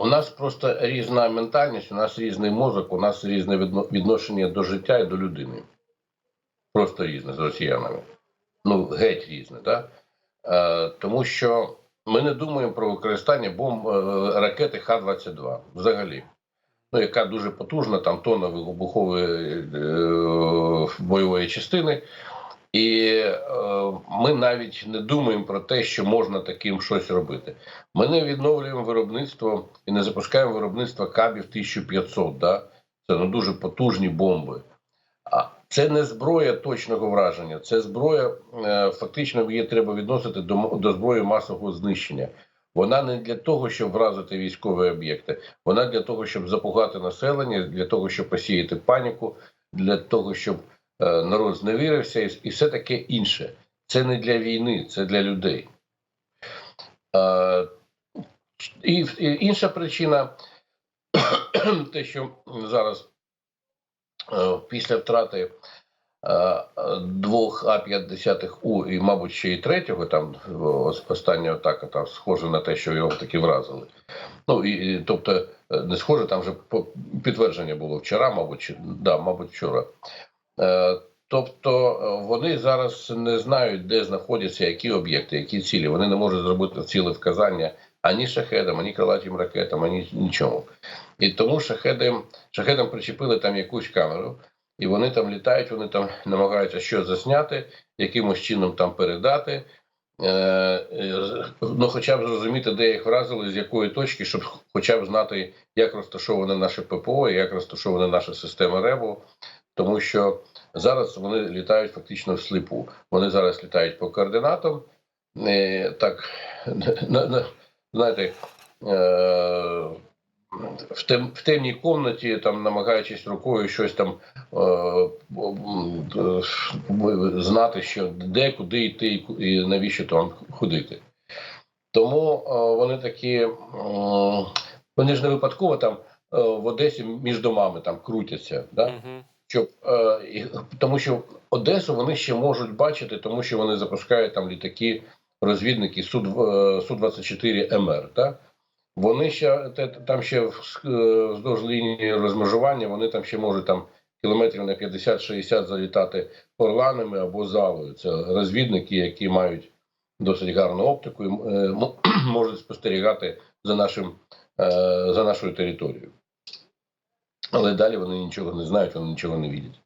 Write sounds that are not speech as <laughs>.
У нас просто різна ментальність, у нас різний мозок, у нас різне відношення до життя і до людини. Просто різне з росіянами. Ну, геть різне, так? Е, тому що ми не думаємо про використання бомб е, ракети Х-22 взагалі. Ну, яка дуже потужна, там тонна вибухової е, бойової частини. І е, ми навіть не думаємо про те, що можна таким щось робити. Ми не відновлюємо виробництво і не запускаємо виробництво кабів 1500. Да? Це ну, дуже потужні бомби. А це не зброя точного враження, це зброя, е, фактично її треба відносити до, до зброї масового знищення. Вона не для того, щоб вразити військові об'єкти, вона для того, щоб запугати населення, для того, щоб посіяти паніку, для того, щоб народ зневірився, і, і все таке інше. Це не для війни, це для людей. Е, і, і інша причина, <clears throat> те, що зараз е, після втрати е, двох А-50У і, мабуть, ще й третього, там остання атака там схоже на те, що його таки вразили. Ну і, і тобто, е, не схоже, там вже підтвердження було вчора, мабуть, да, мабуть, вчора. Е, Тобто е, вони зараз не знають, де знаходяться які об'єкти, які цілі. Вони не можуть зробити ціле вказання ані шахедам, ані крилатим ракетам, ані нічому. І тому шахеди, шахедам причепили там якусь камеру, і вони там літають, вони там намагаються щось засняти, якимось чином там передати. Е, ну, хоча б зрозуміти, де їх вразили, з якої точки, щоб хоча б знати, як розташоване наше ППО, як розташована наша система РЕБу, тому що зараз вони літають фактично всліпу. Вони зараз літають по координатам. е, Так, <laughs> на, на, знаєте, е, в, тем, в темній комнаті, там, намагаючись рукою щось там е, знати, що де, куди йти і навіщо там ходити. Тому вони такі, вони ж не випадково там в Одесі між домами там крутяться. Да? Щоб е, тому, що Одесу вони ще можуть бачити, тому що вони запускають там літаки, розвідники Су Су 24 МР. Так? Вони ще там ще е, вздовж лінії розмежування, вони там ще можуть там кілометрів на 50-60 залітати орланами або залою. Це розвідники, які мають досить гарну оптику і е, <clears throat> можуть спостерігати за нашим е, за нашою територією. Але далі вони нічого не знають, вони нічого не бачать.